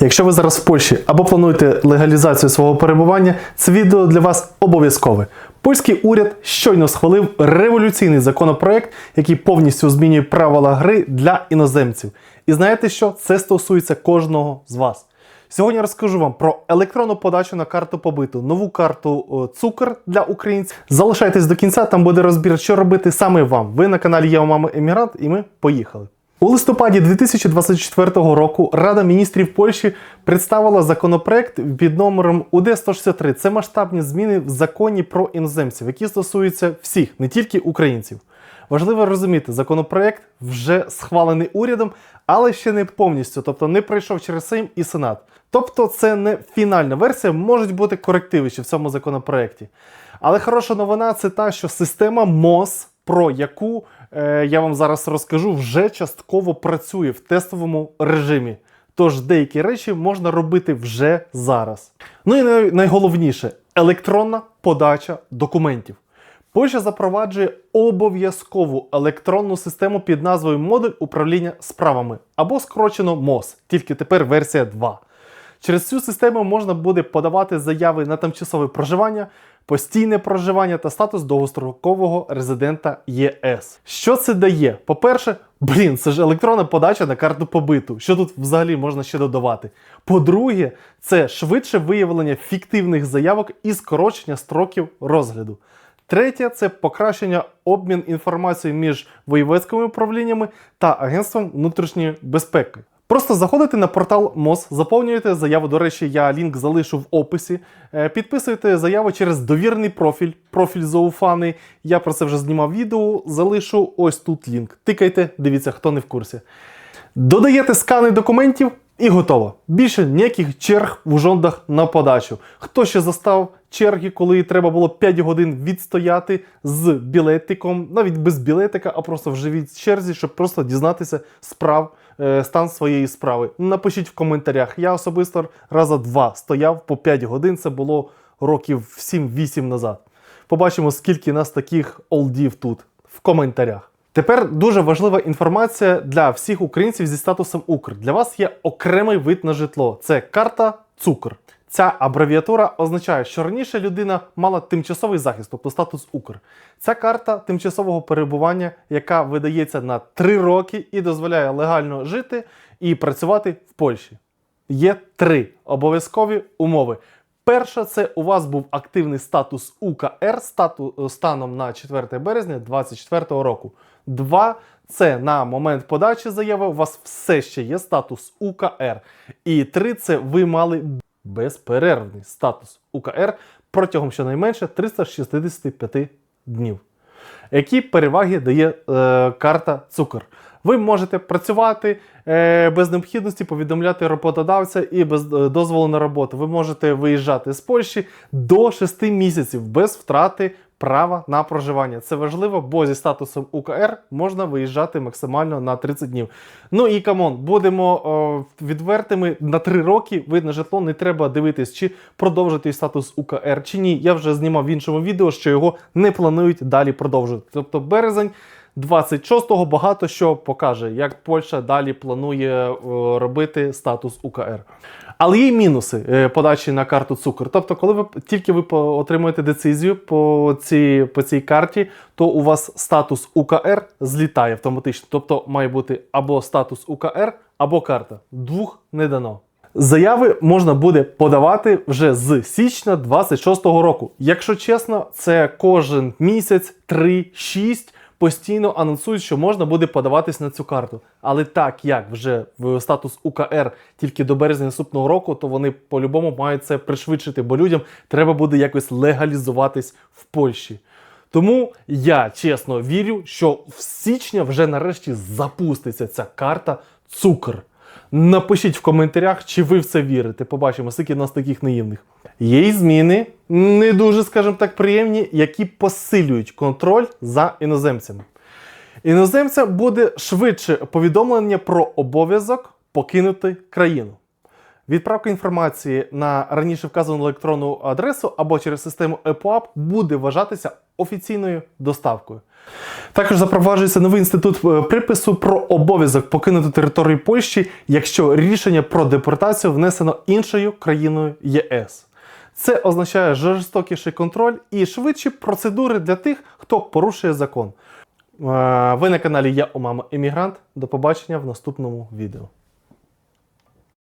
Якщо ви зараз в Польщі або плануєте легалізацію свого перебування, це відео для вас обов'язкове. Польський уряд щойно схвалив революційний законопроект, який повністю змінює правила гри для іноземців. І знаєте що? Це стосується кожного з вас. Сьогодні розкажу вам про електронну подачу на карту побиту, нову карту о, цукор для українців. Залишайтесь до кінця, там буде розбір, що робити саме вам. Ви на каналі Я у мами Емігрант, і ми поїхали. У листопаді 2024 року Рада міністрів Польщі представила законопроект під номером УД-163. Це масштабні зміни в законі про іноземців, які стосуються всіх, не тільки українців. Важливо розуміти, законопроект вже схвалений урядом, але ще не повністю, тобто не пройшов через Сейм і Сенат. Тобто це не фінальна версія, можуть бути корективи ще в цьому законопроекті. Але хороша новина це та, що система МОЗ, про яку я вам зараз розкажу, вже частково працює в тестовому режимі. Тож деякі речі можна робити вже зараз. Ну і найголовніше електронна подача документів. Польща запроваджує обов'язкову електронну систему під назвою Модуль управління справами або скорочено МОЗ, тільки тепер версія 2. Через цю систему можна буде подавати заяви на тимчасове проживання, постійне проживання та статус довгострокового резидента ЄС. Що це дає? По-перше, блін, це ж електронна подача на карту побиту. Що тут взагалі можна ще додавати? По-друге, це швидше виявлення фіктивних заявок і скорочення строків розгляду. Третє це покращення обмін інформацією між воєводськими управліннями та Агентством внутрішньої безпеки. Просто заходите на портал МОЗ, заповнюєте заяву. До речі, я лінк залишу в описі. Е, Підписуєте заяву через довірний профіль, профіль зауфаний. Я про це вже знімав відео. Залишу ось тут лінк. Тикайте, дивіться, хто не в курсі. Додаєте скани документів і готово. Більше ніяких черг в жондах на подачу. Хто ще застав черги, коли треба було 5 годин відстояти з білетиком, навіть без білетика, а просто в живій черзі, щоб просто дізнатися справ, стан своєї справи. Напишіть в коментарях. Я особисто раза два стояв по 5 годин. Це було років 7-8 назад. Побачимо, скільки нас таких олдів тут в коментарях. Тепер дуже важлива інформація для всіх українців зі статусом Укр. Для вас є окремий вид на житло. Це карта Цукр. Ця абревіатура означає, що раніше людина мала тимчасовий захист, тобто статус Укр. Ця карта тимчасового перебування, яка видається на 3 роки і дозволяє легально жити і працювати в Польщі. Є три обов'язкові умови. Перша це у вас був активний статус УКР стату, станом на 4 березня 2024 року. Два це на момент подачі заяви у вас все ще є статус УКР. І три це ви мали безперервний статус УКР протягом щонайменше 365 днів. Які переваги дає е, карта Цукор? Ви можете працювати е, без необхідності повідомляти роботодавця і без е, дозволу на роботу. Ви можете виїжджати з Польщі до 6 місяців без втрати права на проживання. Це важливо, бо зі статусом УКР можна виїжджати максимально на 30 днів. Ну і камон, будемо о, відвертими на 3 роки. Видно житло, не треба дивитись, чи продовжити статус УКР чи ні. Я вже знімав в іншому відео, що його не планують далі продовжувати. Тобто березень. 26-го багато що покаже, як Польща далі планує робити статус УКР. Але є мінуси е, подачі на карту цукор. Тобто, коли ви тільки ви отримуєте децизію по цій, по цій карті, то у вас статус укр злітає автоматично. Тобто має бути або статус УКР, або карта. Двох не дано. Заяви можна буде подавати вже з січня 26-го року. Якщо чесно, це кожен місяць 3-6 постійно анонсують, що можна буде подаватись на цю карту. Але так як вже в статус УКР тільки до березня наступного року, то вони по-любому мають це пришвидшити, бо людям треба буде якось легалізуватись в Польщі. Тому я чесно вірю, що в січня вже нарешті запуститься ця карта цукр. Напишіть в коментарях, чи ви в це вірите. Побачимо, скільки нас таких наївних. Є й зміни, не дуже, скажімо так, приємні, які посилюють контроль за іноземцями. Іноземцям буде швидше повідомлення про обов'язок покинути країну. Відправка інформації на раніше вказану електронну адресу або через систему EPUB буде вважатися офіційною доставкою. Також запроваджується новий інститут е, припису про обов'язок покинути територію Польщі, якщо рішення про депортацію внесено іншою країною ЄС. Це означає жорстокіший контроль і швидші процедури для тих, хто порушує закон. Е, Ви на каналі Я у мама Емігрант. До побачення в наступному відео.